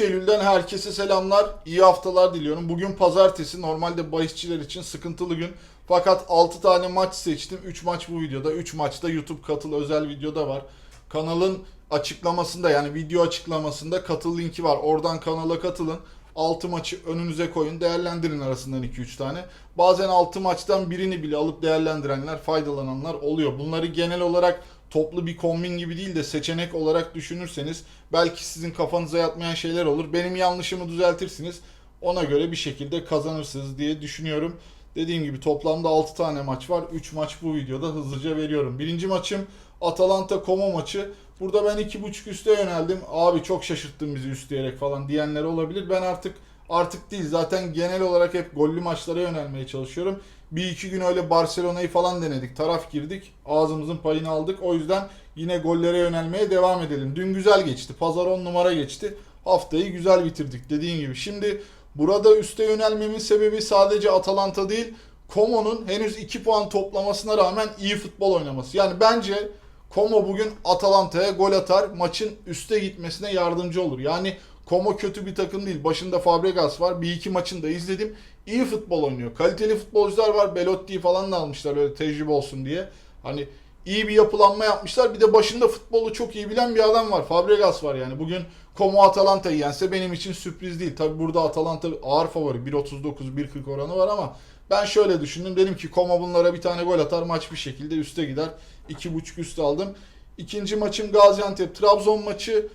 herkese selamlar. İyi haftalar diliyorum. Bugün pazartesi. Normalde bahisçiler için sıkıntılı gün. Fakat 6 tane maç seçtim. 3 maç bu videoda. 3 maçta YouTube katıl özel videoda var. Kanalın açıklamasında yani video açıklamasında katıl linki var. Oradan kanala katılın. 6 maçı önünüze koyun. Değerlendirin arasından 2-3 tane. Bazen 6 maçtan birini bile alıp değerlendirenler, faydalananlar oluyor. Bunları genel olarak toplu bir kombin gibi değil de seçenek olarak düşünürseniz belki sizin kafanıza yatmayan şeyler olur. Benim yanlışımı düzeltirsiniz. Ona göre bir şekilde kazanırsınız diye düşünüyorum. Dediğim gibi toplamda 6 tane maç var. 3 maç bu videoda hızlıca veriyorum. Birinci maçım Atalanta Como maçı. Burada ben 2.5 üste yöneldim. Abi çok şaşırttın bizi üstleyerek falan diyenler olabilir. Ben artık artık değil zaten genel olarak hep gollü maçlara yönelmeye çalışıyorum. Bir iki gün öyle Barcelona'yı falan denedik. Taraf girdik. Ağzımızın payını aldık. O yüzden yine gollere yönelmeye devam edelim. Dün güzel geçti. Pazar 10 numara geçti. Haftayı güzel bitirdik dediğim gibi. Şimdi burada üste yönelmemin sebebi sadece Atalanta değil. Como'nun henüz 2 puan toplamasına rağmen iyi futbol oynaması. Yani bence Como bugün Atalanta'ya gol atar. Maçın üste gitmesine yardımcı olur. Yani Como kötü bir takım değil. Başında Fabregas var. Bir iki maçını da izledim. İyi futbol oynuyor. Kaliteli futbolcular var. Belotti'yi falan da almışlar öyle tecrübe olsun diye. Hani iyi bir yapılanma yapmışlar. Bir de başında futbolu çok iyi bilen bir adam var. Fabregas var yani. Bugün Como Atalanta'yı yense benim için sürpriz değil. Tabi burada Atalanta ağır favori. 1.39-1.40 oranı var ama ben şöyle düşündüm. Dedim ki Como bunlara bir tane gol atar. Maç bir şekilde üste gider. 2.5 üst aldım. İkinci maçım Gaziantep. Trabzon maçı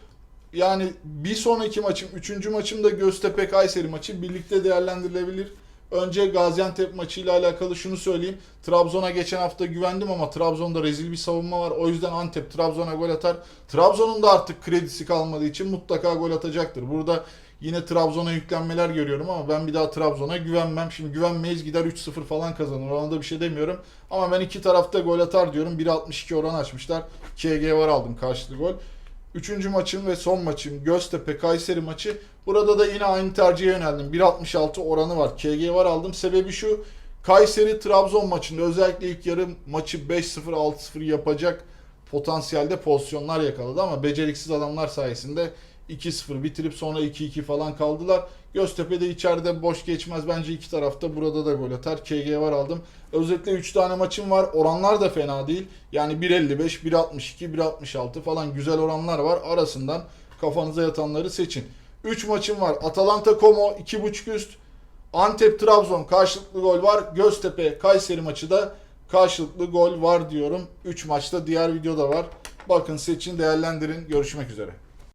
yani bir sonraki maçım, üçüncü maçım da Göztepe Kayseri maçı birlikte değerlendirilebilir. Önce Gaziantep maçıyla alakalı şunu söyleyeyim. Trabzon'a geçen hafta güvendim ama Trabzon'da rezil bir savunma var. O yüzden Antep Trabzon'a gol atar. Trabzon'un da artık kredisi kalmadığı için mutlaka gol atacaktır. Burada yine Trabzon'a yüklenmeler görüyorum ama ben bir daha Trabzon'a güvenmem. Şimdi güvenmeyiz gider 3-0 falan kazanır. Ona da bir şey demiyorum. Ama ben iki tarafta gol atar diyorum. 1.62 oran açmışlar. KG var aldım karşılığı gol. Üçüncü maçım ve son maçım Göztepe Kayseri maçı. Burada da yine aynı tercihe yöneldim. 1.66 oranı var. KG var aldım. Sebebi şu. Kayseri Trabzon maçında özellikle ilk yarım maçı 5-0 6-0 yapacak potansiyelde pozisyonlar yakaladı ama beceriksiz adamlar sayesinde 2-0 bitirip sonra 2-2 falan kaldılar. Göztepe de içeride boş geçmez. Bence iki tarafta burada da gol atar. KG var aldım. Özellikle 3 tane maçım var. Oranlar da fena değil. Yani 1.55, 1.62, 1.66 falan güzel oranlar var. Arasından kafanıza yatanları seçin. 3 maçım var. Atalanta Como 2.5 üst. Antep Trabzon karşılıklı gol var. Göztepe Kayseri maçı da karşılıklı gol var diyorum. 3 maçta diğer videoda var. Bakın seçin değerlendirin. Görüşmek üzere.